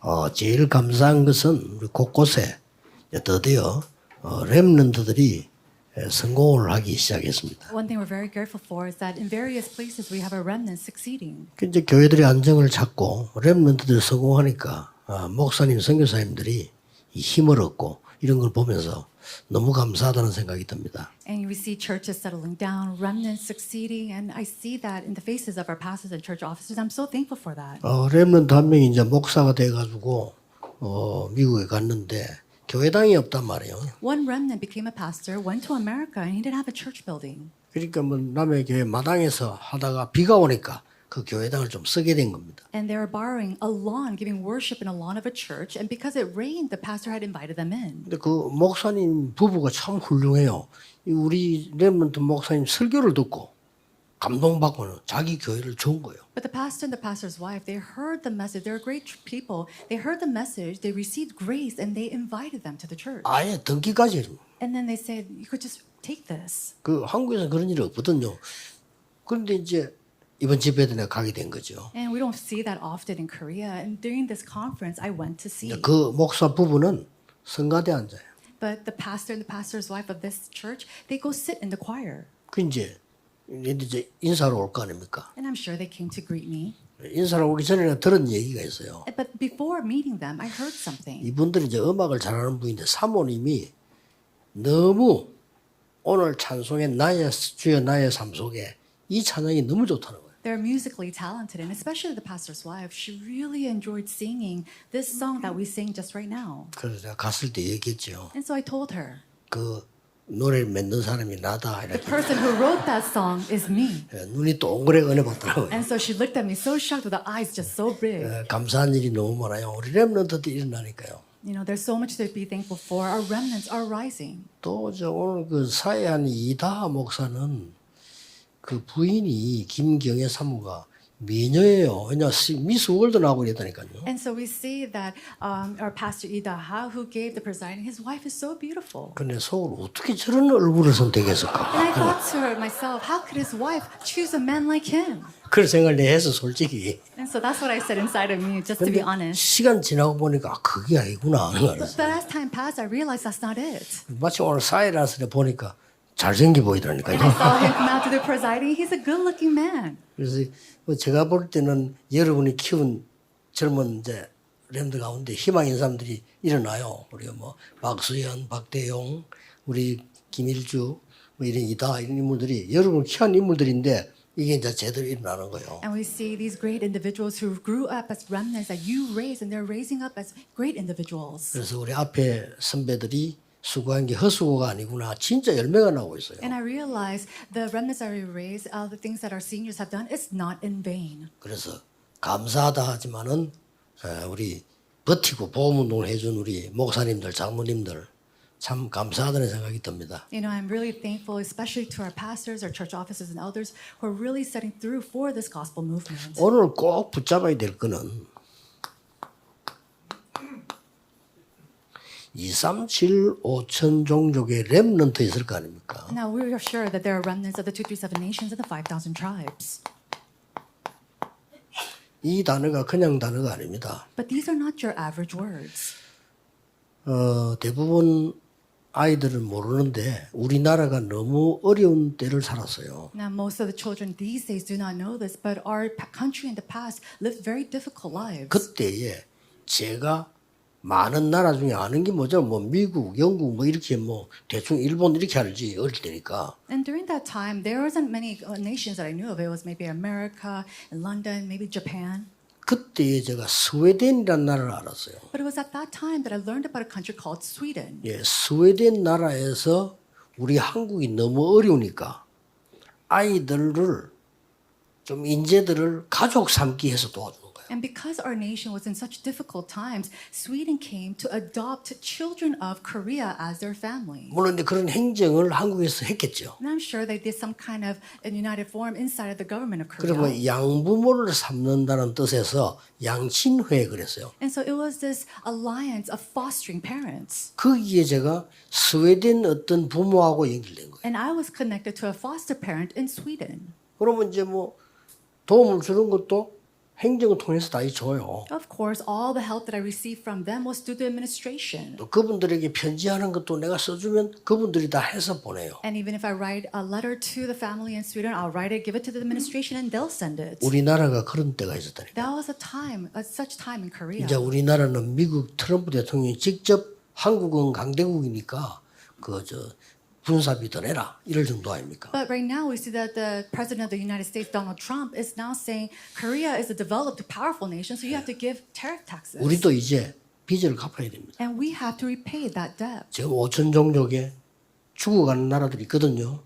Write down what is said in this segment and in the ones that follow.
어, 제일 감사한 것은 우리 곳곳에 드디어 어, 렘런트들이 에, 성공을 하기 시작했습니다. One thing we're very grateful for is that in various places we have a remnant succeeding. 그 이제 교회들이 안정을 찾고 렘런트들이 성공하니까 아, 목사님, 선교사님들이 이 힘을 얻고 이런 걸 보면서 너무 감사하다는 생각이 듭니다. And we see churches settling down, remnants succeeding, and I see that in the faces of our pastors and church officers. I'm so thankful for that. 어, 렘런트 한 명이 이제 목사가 돼가지고 어, 미국에 갔는데 교회당이 없단 말이에요. One remnant became a pastor, went to America, and he didn't have a church building. 그러니까 뭐 남의 교회 마당에서 하다가 비가 오니까 그 교회당을 좀 쓰게 된 겁니다. And they were borrowing a lawn, giving worship in a lawn of a church. And because it rained, the pastor had invited them in. 근데 그 목사님 부부가 참 훌륭해요. 이 우리 렘런트 목사님 설교를 듣고 감동받고는 자기 교회를 준 거예요. But the pastor and the pastor's wife, they heard the message. They were great people. They heard the message, they received grace, and they invited them to the church. 아예 등기까지. And then they said, You could just take this. 그 한국에서 그런 일이 없거든요. 그런데 이제 이번 집회도 내가 가게 된 거죠. And we don't see that often in Korea. And during this conference, I went to see. 그 목사 부부는 성가대 앉아요. But the pastor and the pastor's wife of this church, they go sit in the choir. 그 이제 이제 인사로 올 거 아닙니까? And I'm sure they came to greet me. 인사로 오기 전에 들은 얘기가 있어요. But before meeting them, I heard something. 이분들이 이제 음악을 잘하는 분인데 사모님이 너무 오늘 찬송의 나의 주여 나의 삶 속에 이 찬양이 너무 좋다는 거예요. They're musically talented, and especially the pastor's wife, she really enjoyed singing this song that we sing just right now. 그래서 내가 갔을 때 얘기했죠. And so I told her, 그 노래를 만든 사람이 나다 the 이렇게 person who wrote that song is me. 예, 눈이 동그랗게 은혜 받더라고요. And so she looked at me so shocked with her eyes just so big. 예, 감사한 일이 너무 많아요. 우리 랩런트도 일어나니까요. You know, there's so much to be thankful for. Our remnants are rising. 또 저 오늘 그 사회한 이다하 목사는 그 부인이 김경애 사모가 미녀예요. 왜냐 미스 월드 나오고 이랬다니까요. And so we see that um, our pastor Ida Ha, who gave the presiding, his wife is so beautiful. 근데 속으로 어떻게 저런 얼굴을 선택했을까? And I thought to her myself, how could his wife choose a man like him? 그런 생각을 내 해서 솔직히. And so that's what I said inside of me, just to be honest. 시간 지나고 보니까 아, 그게 아니구나. But as time passed, I realized that's not it. 마치 오늘 사이라스를 보니까 잘생겨 보이더라니까요. I saw him come out to the presiding. He's a good-looking man. 그래서 뭐 제가 볼 때는 여러분이 키운 젊은 이제 렘들 가운데 희망인 사람들이 일어나요. 우리가 뭐 박수현, 박대용, 우리 김일주 뭐 이런 이다 이런 인물들이 여러분 키운 인물들인데 이게 이제 제대로 일어나는 거예요. And we see these great individuals who grew up as remnants that you raised, and they're raising up as great individuals. 그래서 우리 앞에 선배들이 수고한 게 헛수고가 아니구나. 진짜 열매가 나오고 있어요. And I realized the remnants we raised, uh, the things that our seniors have done, it's not in vain. 그래서 감사하다 하지만은 에, 우리 버티고 보험운동을 해준 우리 목사님들, 장모님들 참 감사하다는 생각이 듭니다. You know, I'm really thankful, especially to our pastors, our church officers, and elders who are really setting through for this gospel movement. 오늘 꼭 붙잡아야 될 거는 2, 3, 7, 5천 종족의 렘넌트 있을 거 아닙니까? Now, we are sure that there are remnants of the 237 nations and the 5,000 tribes. 이 단어가 그냥 단어가 아닙니다. But these are not your average words. 어, 대부분 아이들은 모르는데 우리나라가 너무 어려운 때를 살았어요. Now, most of the children these days do not know this, but our country in the past lived very difficult lives. 그때에 제가 많은 나라 중에 아는 게 뭐죠? 뭐 미국, 영국 뭐 이렇게 뭐 대충 일본 이렇게 알지 어릴 때니까. And during that time, there wasn't many uh, nations that I knew of. It was maybe America London, maybe Japan. 그때에 제가 스웨덴이라는 나라를 알았어요. But it was at that time that I learned about a country called Sweden. 예, 스웨덴 나라에서 우리 한국이 너무 어려우니까 아이들을 좀 인재들을 가족 삼기 해서 거예요. And because our nation was in such difficult times, Sweden came to adopt children of Korea as their family. 물론 이제 그런 행정을 한국에서 했겠죠. And I'm sure they did some kind of a united forum inside of the government of 그리고 Korea. 양부모를 삼는다는 뜻에서 양친회 그랬어요. And so it was this alliance of fostering parents. 거기에 제가 스웨덴 어떤 부모하고 연결된 거예요. And I was connected to a foster parent in Sweden. 그러면 이제 뭐 도움을 주는 것도 행정을 통해서 다 줘요. Of course, all the help that I received from them was through the administration. 또 그분들에게 편지하는 것도 내가 써주면 그분들이 다 해서 보내요. And even if I write a letter to the family in Sweden, I'll write it, give it to the administration, and they'll send it. 우리나라가 그런 때가 있었다니까. That was a time, a, such time in Korea. 이제 우리나라는 미국 트럼프 대통령이 직접 한국은 강대국이니까 그저 군사비 더 내라 이럴 정도 아닙니까? But right now, we see that the president of the United States, Donald Trump, is now saying Korea is a developed, powerful nation, so you have to give tariff taxes. 우리도 이제 빚을 갚아야 됩니다. And we have to repay that debt. 지금 5천 종족에 죽어가는 나라들이 있거든요.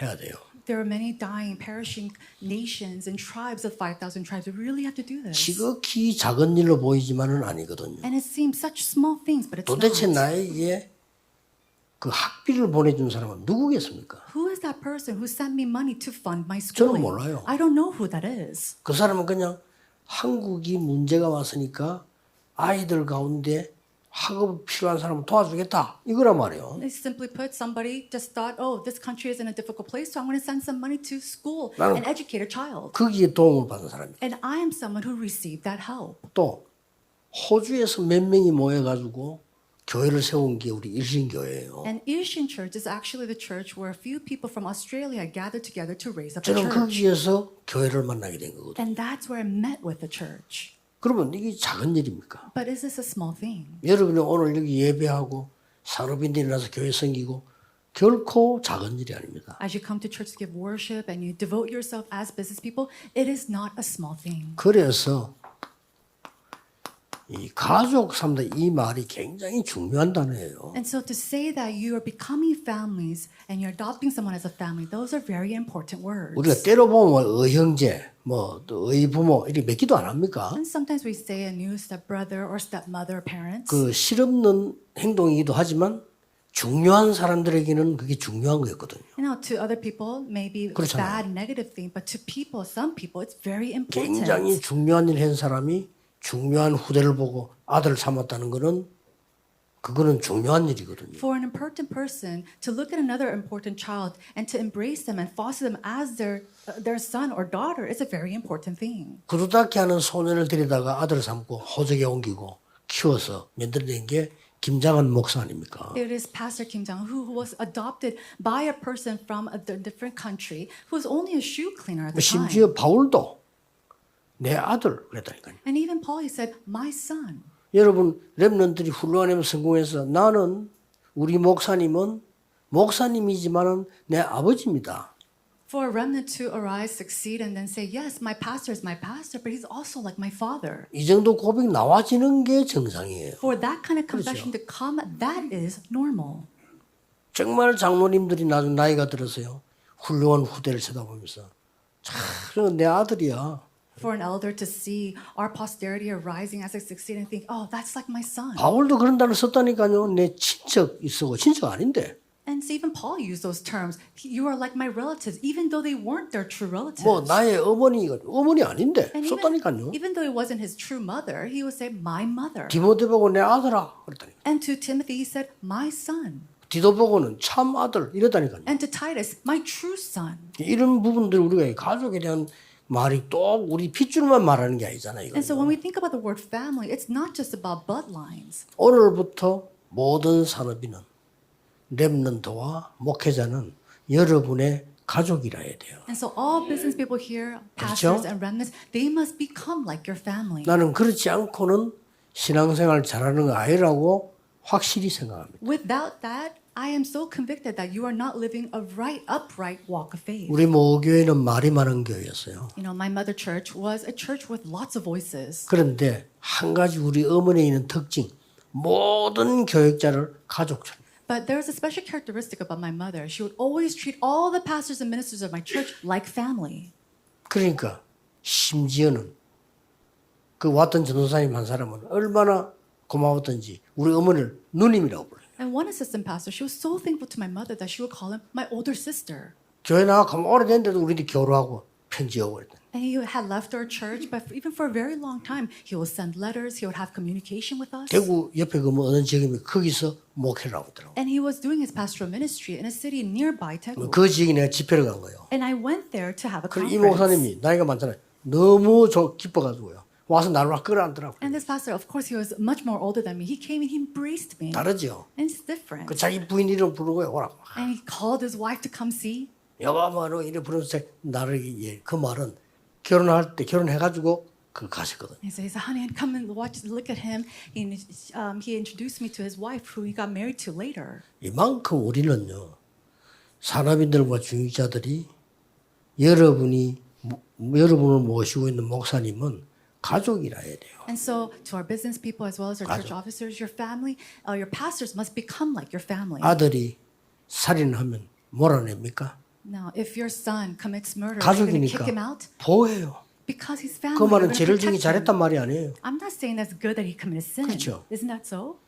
해야 돼요. There are many dying, perishing nations and tribes of 5,000 tribes. We really have to do this. 지극히 작은 일로 보이지만은 아니거든요. And it seems such small things, but it's 도대체 not. 나에게 그 학비를 보내준 사람은 누구겠습니까? Who is that person who sent me money to fund my 저는 schooling? 몰라요. I don't know who that is. 그 사람은 그냥 한국이 문제가 왔으니까 아이들 가운데 학업 필요한 사람을 도와주겠다 이거란 말이에요. They simply put, somebody just thought, oh, this country is in a difficult place, so I'm going to send some money to school 나는- and educate a child. 거기에 도움을 받은 사람이에요. And I am someone who received that help. 또 호주에서 몇 명이 모여가지고 교회를 세운 게 우리 일신교회예요. And Ishin Church is actually the church where a few people from Australia gathered together to raise up a 저는 church. 거기에서 교회를 만나게 된 거거든요. And that's where I met with the church. 그러면 이게 작은 일입니까? But is this a small thing? 여러분이 오늘 여기 예배하고 산업인들이 나서 교회 섬기고 결코 작은 일이 아닙니다. As you come to church to give worship and you devote yourself as business people, it is not a small thing. 그래서 이 가족 삼다 이 말이 굉장히 중요한 단어예요. And so to say that you are becoming families and you're adopting someone as a family, those are very important words. 우리가 때로 보면 의형제, 뭐또 의부모 이렇게 맺기도 안 합니까? And sometimes we say a new stepbrother or stepmother parents. 그 실없는 행동이기도 하지만 중요한 사람들에게는 그게 중요한 거였거든요. You know, to other people, maybe 그렇잖아요. bad, negative thing, but to people, some people, it's very important. 굉장히 중요한 일한 사람이 중요한 후대를 보고 아들을 삼았다는 거는 그거는 중요한 일이거든요. For an important person to look at another important child and to embrace them and foster them as their uh, their son or daughter is a very important thing. 그루다케 하는 소년을 데리다가 아들을 삼고 호적에 옮기고 키워서 만들어낸 게 김장한 목사 아닙니까? It is Pastor Kim Jong who was adopted by a person from a di- different country who was only a shoe cleaner at the time. 심지어 바울도 내 아들 그랬다니까요. And even Paul, he said, "My son." 여러분 렘넌들이 훌륭하면 성공해서 나는 우리 목사님은 목사님이지만은 내 아버지입니다. For a remnant to arise, succeed, and then say, "Yes, my pastor is my pastor, but he's also like my father." 이 정도 고백 나와지는 게 정상이에요. For that kind of confession to come, that is normal. 정말 장로님들이 나중 나이가 들어서요 훌륭한 후대를 쳐다보면서 참내 아들이야. For an elder to see our posterity arising as they succeed and think, "Oh, that's like my son." 바울도 그런 단어 썼다니까요. 내 친척 있어 친척 아닌데. And so even Paul used those terms. You are like my relatives, even though they weren't their true relatives. 뭐 나의 어머니가 어머니 아닌데 And 썼다니까요. even, even though it wasn't his true mother, he would say, my mother. 디모데 보고 내 아들아 그랬다니. And to Timothy, he said, my son. 디도 보고는 참 아들 이랬다니까요. And to Titus, my true son. 이런 부분들 우리가 이 가족에 대한 말이 또 우리 핏줄만 말하는 게 아니잖아요. And so when we think about the word family, it's not just about bloodlines. 오늘부터 모든 산업인은 렘넌트와 목회자는 여러분의 가족이라 해야 돼요. And so all business people here, pastors 그렇죠? and remnants, they must become like your family. 나는 그렇지 않고는 신앙생활 잘하는 거 아니라고 확실히 생각합니다. Without that, I am so convicted that you are not living a right, upright walk of faith. 우리 모교회는 말이 많은 교회였어요. You know, my mother church was a church with lots of voices. 그런데 한 가지 우리 어머니에 있는 특징, 모든 교육자를 가족처럼. But there was a special characteristic about my mother. She would always treat all the pastors and ministers of my church like family. 그러니까 심지어는 그 왔던 전도사님 한 사람은 얼마나 고마웠던지 우리 어머니를 누님이라고 불러요. And one assistant pastor, she was so thankful to my mother that she would call him my older sister. 교회 나가면 오래됐는데도 우리들이 교류하고 편지 오고 그랬더니 And he had left our church, but even for a very long time, he would send letters, he would have communication with us. 대구 옆에 그 어느 지역이면 거기서 목회를 하고 있더라고. And he was doing his pastoral ministry in a city nearby Daegu. 그 지역에 내가 집회를 간 거예요. And I went there to have a 그럼 이 conference. 목사님이 나이가 많잖아요. 너무 저 기뻐가지고요. 와서 나를 막 끌어안더라고요. And this pastor, of course, he was much more older than me. He came and he embraced me. 다르죠. And it's different. 그 자기 부인 이름 부르고요. 오라고. And he called his wife to come see. 여보 뭐로 이래 부르면서 나를 예, 그 말은 결혼할 때 결혼해가지고 그 가셨거든. He says, honey, come and watch, look at him. He, um, he introduced me to his wife, who he got married to later. 이만큼 우리는요 산업인들과 중직자들이 여러분이 모- 여러분을 모시고 있는 목사님은 가족이라 해야 돼요. And so, to our business people as well as our church 가족. officers, your family, uh, your pastors must become like your family. 아들이 살인하면 몰아냅니까? Now, if your son commits murder, are you going to kick 가족이니까 him out? 보호해요. Because he's family. 그 말은 gonna 죄를 지기 protect him. 잘했단 말이 아니에요. I'm not saying that's good that he committed sin. 그렇죠. Isn't that so?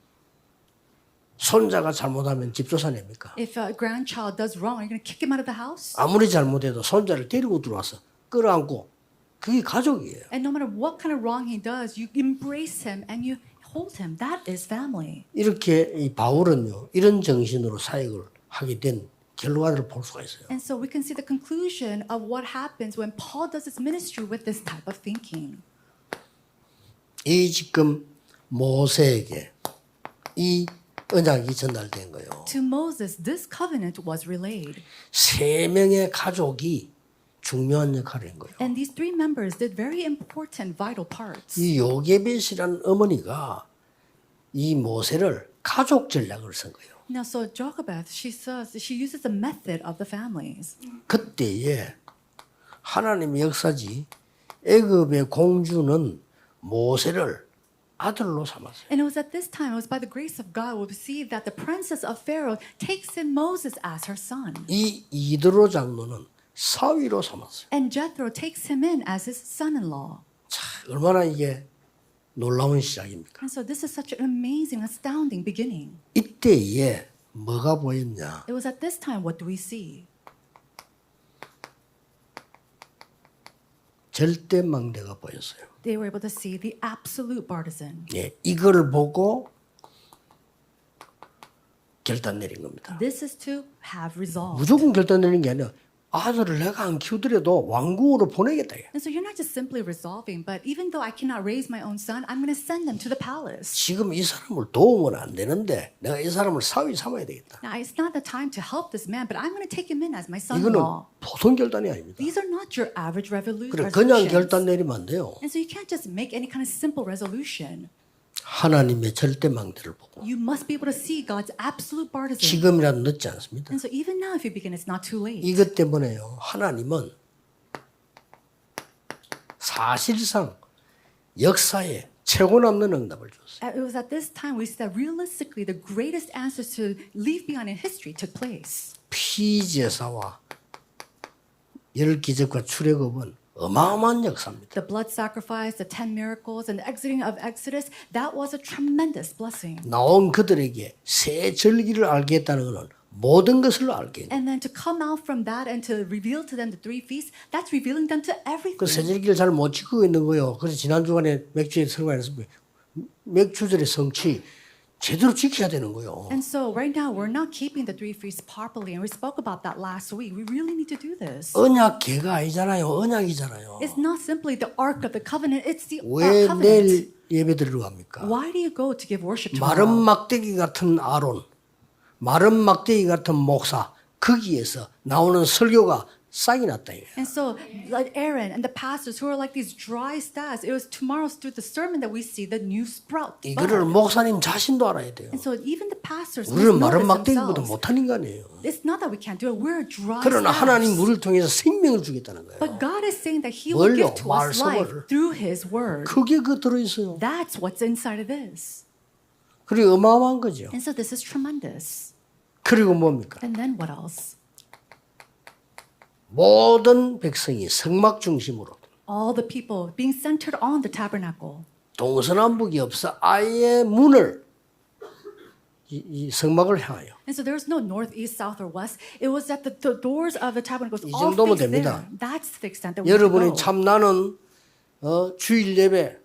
손자가 잘못하면 집 쫓아냅니까? If a grandchild does wrong, are you going to kick him out of the house? 아무리 잘못해도 손자를 데리고 들어와서 끌어안고 그게 가족이에요. And no matter what kind of wrong he does, you embrace him and you hold him. That is family. 이렇게 이 바울은요 이런 정신으로 사역을 하게 된 결과를 볼 수가 있어요. And so we can see the conclusion of what happens when Paul does his ministry with this type of thinking. 이 지금 모세에게 이 언약이 전달된 거예요. To Moses, this covenant was relayed. 세 명의 가족이 중요한 역할을 한 거예요. And these three members did very important, vital parts. 이 요게벳이라는 어머니가 이 모세를 가족 전략을 쓴 거예요. Now, so Jochebed, she says she uses the method of the families. 그때에 하나님의 역사지 애굽의 공주는 모세를 아들로 삼았어요. And it was at this time, it was by the grace of God, we see that the princess of Pharaoh takes in Moses as her son. 이 이드로 장로는 사위로 삼았어요. And Jethro takes him in as his son in law. 자, 얼마나 이게 놀라운 시작입니까? And so this is such an amazing, astounding beginning. 이때에 뭐가 보였냐? It was at this time, what do we see? 절대 망대가 보였어요. They were able to see the absolute partisan. 예, 이걸 보고 결단 내린 겁니다. This is to have resolve. 무조건 결단 내린 게 아니라 아들을 내가 안 키우더라도 왕궁으로 보내겠다. And so you're not just simply resolving, but even though I cannot raise my own son, I'm going to send them to the palace. 지금 이 사람을 도우면 안 되는데 내가 이 사람을 사위 삼아야 되겠다. Now, it's not the time to help this man, but I'm going to take him in as my 이거는 son-in-law. 보통 결단이 아닙니다. These are not your average revolu- 그래 그냥. 결단 내리면 안 돼요. And so you can't just make any kind of simple resolution. 하나님의 절대 망대를 보고 You must be able to see God's absolute partisan. 지금이라도 늦지 않습니다. And so even now, if you begin, it's not too late. 이것 때문에요. 하나님은 사실상 역사에 최고 남는 응답을 줬어요. Uh, It was at this time we see that realistically the greatest answers to leave behind in history took place. 피제사와 열 기적과 출애굽은 어마어마한 역사입니다. The blood sacrifice, the 10 miracles, and the exiting of Exodus, that was a tremendous blessing. 나온 그들에게 새 절기를 알게 했다는 것은 모든 것을 알게 And then to come out from that and to reveal to them the three feasts, that's revealing them to everything. 그새 절기를 잘 못 지키고 있는 거예요. 그래서 지난 주간에 맥주에 설교에서 맥주절의 성취 제대로 지켜야 되는 거예요. And so right now we're not keeping the three feasts properly, and we spoke about that last week. We really need to do this. 언약 개가 아니잖아요. 언약이잖아요. It's not simply the ark of the covenant; it's the 왜 uh, covenant. 내일 예배 드리러 갑니까? Why do you go to give worship 마른 tomorrow? 막대기 같은 아론, 마른 막대기 같은 목사, 거기에서 나오는 설교가 싹이 났다. 이거야. And so, like Aaron and the pastors who are like these dry staffs, it was tomorrow's through the sermon that we see the new sprout. 이거를 bud. 목사님 자신도 알아야 돼요. And so, even the pastors must 우리는 know 마른 this 막대기보다 themselves. 못한 인간이에요. It's not that we can't do it; we're dry 그러나 하나님 staffs. 우리를 통해서 생명을 주겠다는 거예요. But God is saying that He will give to us life 말씀을. through His word. 그게 그 들어 있어요. That's what's inside of this. 그리고 어마어마한 거죠. And so, this is tremendous. 그리고 뭡니까? And then what else? 모든 백성이 성막 중심으로 All the people being centered on the tabernacle. 동서남북이 없어 아예 문을 이, 이 성막을 향하여 And so there was no north, east, south, or west. It was that the, the doors of the tabernacle was 이 all 정도면 fixed 됩니다. there. That's the extent that we 여러분이 go. 참 나는 어, 주일 예배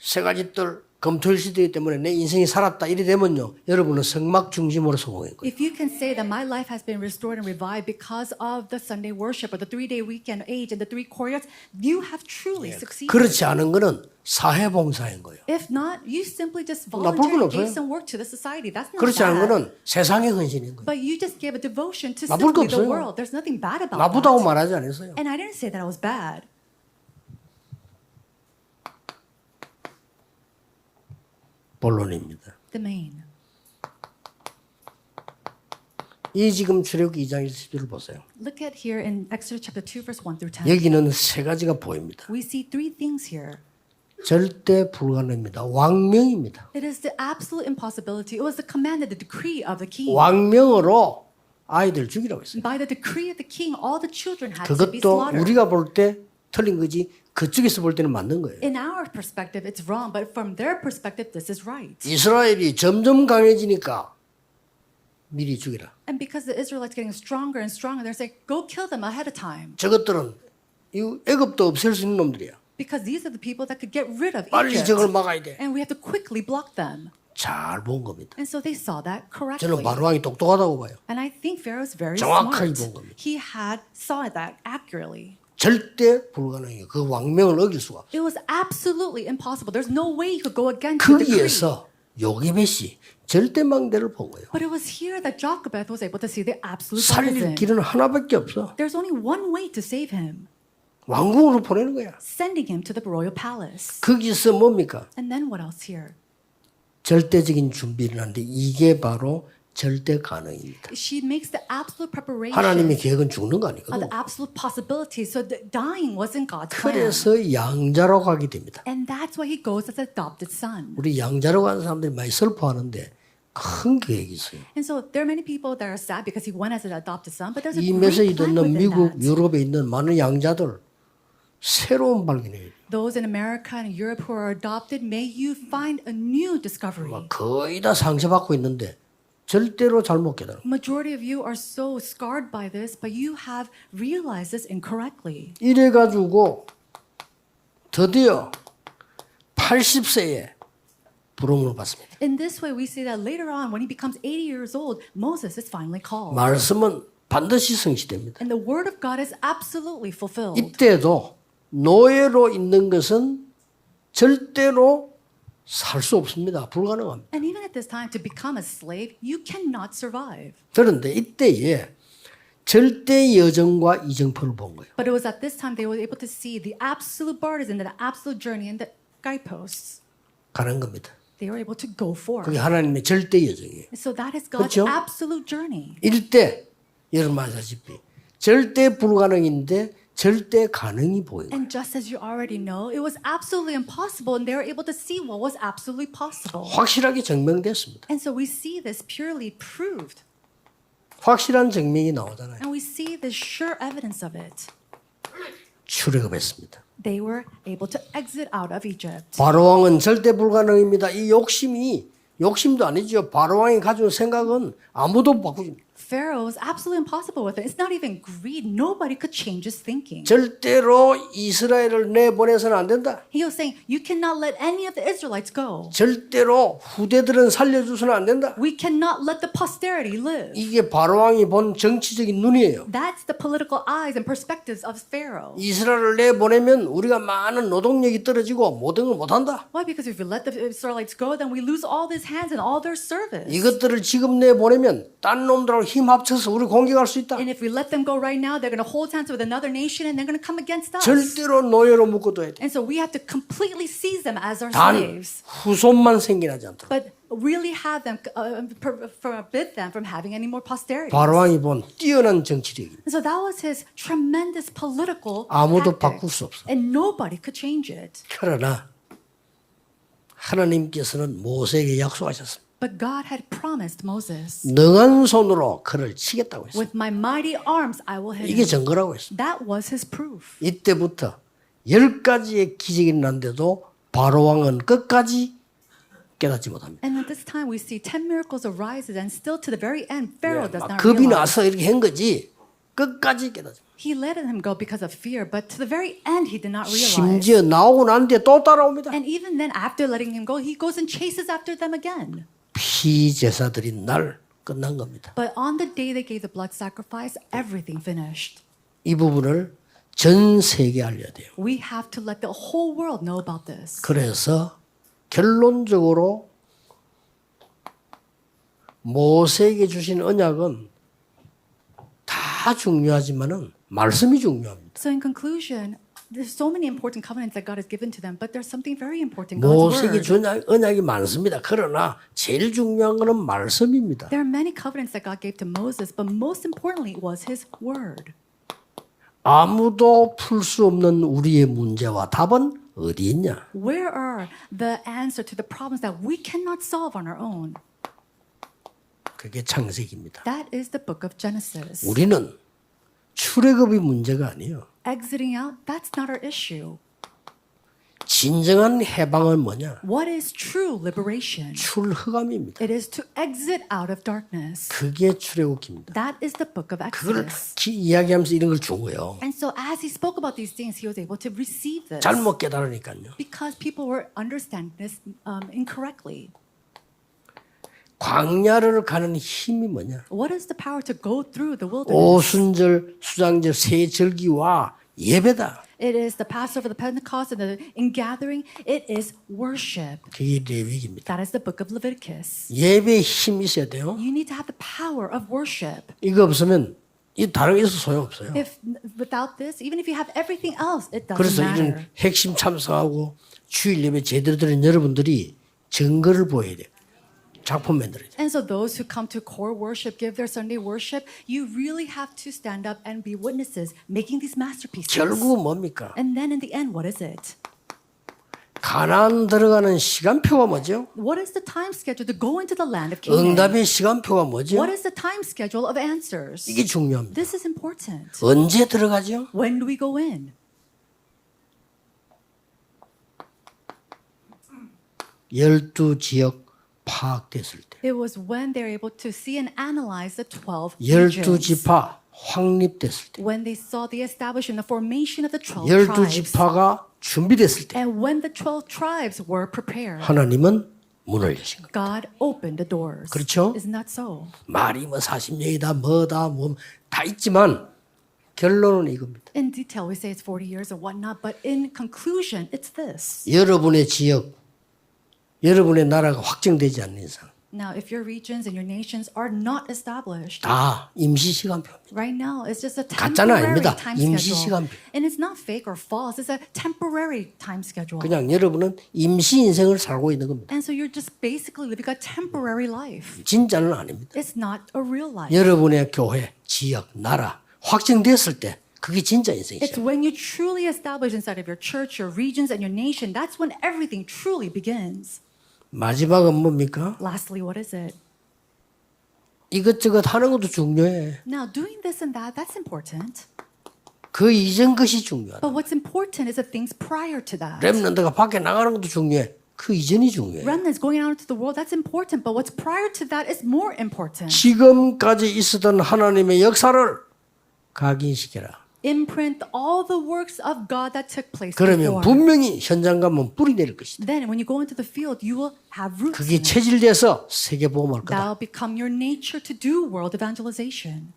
세 가지 뜰 금토일 시대이기 때문에 내 인생이 살았다 이래 되면요 여러분은 성막 중심으로 성공한 거예요. If you can say that my life has been restored and revived because of the Sunday worship or the three day weekend age and the three courtyards, you have truly succeeded. 그렇지 않은 거는 사회봉사인 거예요. If not, you simply just 없어요. gave some work to the society. That's not 그렇지 않은 bad. 거는 세상의 헌신인 거예요. But you just gave a devotion to 나쁠 거 simply the 없어요. world. There's nothing bad about 나쁘다고 that. 말하지 않았어요. And I didn't say that I was bad. 본론입니다. The main. 이 지금 출애굽기 2장 1절을 보세요. Look at here in Exodus chapter 2, verse 1 through 10. 여기는 세 가지가 보입니다. We see three things here. 절대 불가능입니다. 왕명입니다. It is the absolute impossibility. It was the command and the decree of the king. 왕명으로 아이들 죽이라고 했어요. By the decree of the king, all the children had to be 그것도 slaughtered. 우리가 볼 때 틀린 거지 그쪽에서 볼 때는 맞는 거예요. In our perspective, it's wrong, but from their perspective, this is right. 이스라엘이 점점 강해지니까 미리 죽이라. And because the Israelites getting stronger and stronger, they're saying, go kill them ahead of time. 저것들은 이 애굽도 없앨 수 있는 놈들이야. Because these are the people that could get rid of 빨리 Egypt. 저걸 막아야 돼. And we have to quickly block them. 잘 본 겁니다. And so they saw that correctly. 저는 바로왕이 똑똑하다고 봐요. And I think Pharaoh is very 정확하게 smart. 본 겁니다. He had saw that accurately. 절대 불가능해요. 그 왕명을 어길 수가 없어요. It was absolutely impossible. There's no way he could go against the decree. 거기에서 요게벳이 절대 망대를 본 거예요. But it was here that Jochebed was able to see the absolute 살릴 opposite. 길은 하나밖에 없어. There's only one way to save him, 왕궁으로 보내는 거야. sending him to the royal palace. 거기서 뭡니까? And then what else here? 절대적인 준비를 하는데 이게 바로 절대 가능입니다. She makes the absolute preparation 하나님의 계획은 죽는 거 of 아니거든. the absolute possibility. So the dying wasn't God's plan. 그래서 양자로 가게 됩니다. And that's why he goes as adopted son. 우리 양자로 가는 사람들이 많이 슬퍼하는데 큰 계획이 있어요. And so there are many people that are sad because he went as an adopted son, but there's a 이 메시지 듣는 미국, that. 유럽에 있는 많은 양자들 새로운 발견이에요. Those in America and Europe who are adopted, may you find a new discovery. 거의 다 상처받고 있는데 절대로 잘못 깨달아. Majority of you are so scarred by this, but you have realized this incorrectly. 이래 가지고 드디어 80세에 부름을 받습니다. In this way, we see that later on, when he becomes 80 years old, Moses is finally called. 말씀은 반드시 성취됩니다. And the word of God is absolutely fulfilled. 이때도 노예로 있는 것은 절대로 살 수 없습니다. 불가능합니다. And even at this time, to become a slave, you cannot survive. 그런데 이때에 절대 여정과 이정표를 본 거예요. But it was at this time they were able to see the absolute borders and the absolute journey and the guideposts. 가는 겁니다. They were able to go. 그게 하나님의 절대 여정이에요. So that is God's 그렇죠? absolute journey. 이때 여러분 아시다시피 절대 불가능인데 절대 가능이 보여요. And just as you already know, it was absolutely impossible, and they were able to see what was absolutely possible. 확실하게 증명됐습니다. And so we see this purely proved, 확실한 증명이 나오잖아요. and we see the sure evidence of it. 출애굽했습니다. They were able to exit out of Egypt. 바로 왕은 절대 불가능입니다. 이 욕심이 욕심도 아니죠. 바로 왕이 가진 생각은 아무도 바꾸지. Pharaoh was absolutely impossible with it. It's not even greed. Nobody could change his thinking. 절대로 이스라엘을 내보내서는 안 된다. He was saying, You cannot let any of the Israelites go. 절대로 후대들은 살려줘서는 안 된다. We cannot let the posterity live. 이게 바로 왕이 본 정치적인 눈이에요. That's the political eyes and perspectives of Pharaoh. 이스라엘을 내보내면 우리가 많은 노동력이 떨어지고 모든 걸 못한다. Why? Because if we let the Israelites go, then we lose all these hands and all their service. 이것들을 지금 내보내면 딴 놈들하고 힘 합쳐서 우리 공격할 수 있다. And if we let them go right now, they're going to hold hands with another nation and they're going to come against us. 절대로 노예로 묶어둬야 돼. And so we have to completely seize them as our 단 slaves, 후손만 생겨나지 않도록. but really have them, uh, per- forbid them from having any more posterity. 바로 왕이 본 뛰어난 정치력입니다. And so that was his tremendous political 아무도 tactic. 바꿀 수 없어. And nobody could change it. 그러나 하나님께서는 모세에게 약속하셨습니다. But God had promised Moses, 능한 손으로 그를 치겠다고 했어요. with my mighty arms I will hit 이게 him. 증거라고 했어요. That was his proof. 이때부터 열 가지의 기적이 났는데도 바로 왕은 끝까지 깨닫지 못합니다. And at this time, we see 10 miracles arises, and still to the very end, Pharaoh does 막 not 겁이 realize. 나서 이렇게 한 거지 끝까지 깨닫지. 못해요. He let him go because of fear, but to the very end, he did not realize. 심지어 나오고 난 뒤에 또 따라옵니다. And even then, after letting him go, he goes and chases after them again. 피 제사들인 날 끝난 겁니다. But on the day they gave the blood sacrifice, everything finished. 이 부분을 전 세계에 알려야 돼요. We have to let the whole world know about this. 그래서 결론적으로 모세에게 주신 언약은 다 중요하지만은 말씀이 중요합니다. So, in conclusion, there's so many important covenants that God has given to them, but there's something very important God's 모세에게 word. 준 언약- 언약이 많습니다. 그러나 제일 중요한 것은 말씀입니다. There are many covenants that God gave to Moses, but most importantly was his word. 아무도 풀 수 없는 우리의 문제와 답은 어디 있냐? Where are the answer to the problems that we cannot solve on our own? 그게 창세기입니다. That is the book of Genesis. 우리는 출애굽이 문제가 아니에요. Exiting out, that's not our issue. 진정한 해방은 뭐냐? What is true liberation? 출흑암입니다. It is to exit out of darkness. 그게 출애굽기입니다. That is the book of 그걸 Exodus. 기- 이야기하면서 이런 걸준 거예요. And so, as he spoke about these things, he was able to receive this 잘못 깨달으니까요. because people were understanding this um, incorrectly. 광야를 가는 힘이 뭐냐? What is the power to go through the wilderness? 오순절, 수장절, 세 절기와 예배다. It is the Passover, the Pentecost, and the ingathering. It is worship. 그게 레위기입니다. That is the book of Leviticus. 예배에 힘이 있어야 돼요. You need to have the power of worship. 이거 없으면 이 다른 게 있어 소용 없어요. If without this, even if you have everything else, it doesn't 그래서 matter. 이런 핵심 참석하고 주일 예배 제대로 드린 여러분들이 증거를 보여야 돼요. 작품 만들어야 돼요. And so those who come to core worship, give their Sunday worship, you really have to stand up and be witnesses, making these masterpieces. 결국 뭡니까? And then in the end, what is it? 가나안 들어가는 시간표가 뭐죠? What is the time schedule to go into the land of Canaan? 응답의 시간표가 뭐죠? What is the time schedule of answers? 이게 중요합니다. This is important. 언제 들어가죠? When do we go in? 열두 지역 파악됐을 때, It was when they were able to see and analyze the 12 열두 regions. 지파 확립됐을 때, When they saw the establishment, the formation of the 12 열두 tribes. 지파가 준비됐을 때 And when the 12 tribes were prepared, 하나님은 문을 여신 거예요. God opened the doors. 그렇죠? Isn't that so? 말이 뭐 40년이다 뭐다 뭐 다 있지만 결론은 이겁니다. In detail, we say it's 40 years or whatnot, but in conclusion, it's this. 여러분의 지역, 여러분의 나라가 확정되지 않는 이상 Now, if your regions and your nations are not established, 다 임시 시간표입니다. right now it's just a 가짜는 temporary 아닙니다. time 임시 schedule. 시간표. And it's not fake or false, it's a temporary time schedule. 그냥 여러분은 임시 인생을 살고 있는 겁니다. And so you're just basically living a temporary life. 진짜는 아닙니다. It's not a real life. 여러분의 교회, 지역, 나라 확정됐을 때 그게 진짜 It's 인생이죠. when you truly establish inside of your church, your regions, and your nation, that's when everything truly begins. 마지막은 뭡니까? Lastly, what is it? 이것저것 하는 것도 중요해. Now, doing this and that, that's important. 그 이전 것이 중요하다. But what's important is the things prior to that. 렘넌트가 밖에 나가는 것도 중요해. 그 이전이 중요해. Remnants going out into the world, that's important. But what's prior to that is more important. 지금까지 있었던 하나님의 역사를 각인시켜라. Imprint all the works of God that took place 그러면 before. 분명히 현장 가면 뿌리 내릴 것이다. Then, when you go into the field, you will have roots. 그게 in it. 체질돼서 세계 보험할 거다. That'll become your nature to do world evangelization.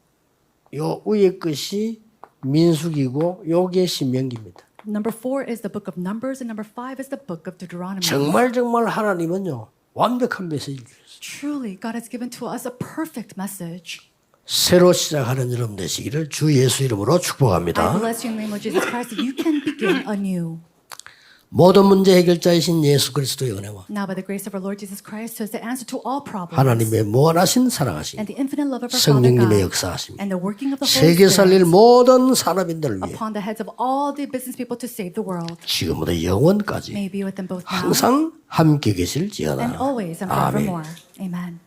요 위에 것이 민숙이고 요게 신명기입니다. Number four is the book of Numbers, and number five is the book of Deuteronomy. 정말 정말 하나님은요 완벽한 메시지를 주셨어요. Truly, God has given to us a perfect message. 새로 시작하는 여러분 되시기를 주 예수 이름으로 I 축복합니다. bless you in the name of Jesus Christ that you can begin anew. 모든 문제 해결자이신 예수 그리스도의 은혜와 Now, by the grace of our Lord Jesus Christ, who is the answer to all problems, 하나님의 무한하신 사랑하심, and the infinite love of our Father 성령님의 God, 역사하심, and the working of the Holy 세계 살릴 Spirit 모든 산업인들을 위해 upon the heads of all the business people to save the world, 지금부터 영원까지 may be with them both now 항상 함께 and 계실지어다. always and 아멘. forevermore. Amen.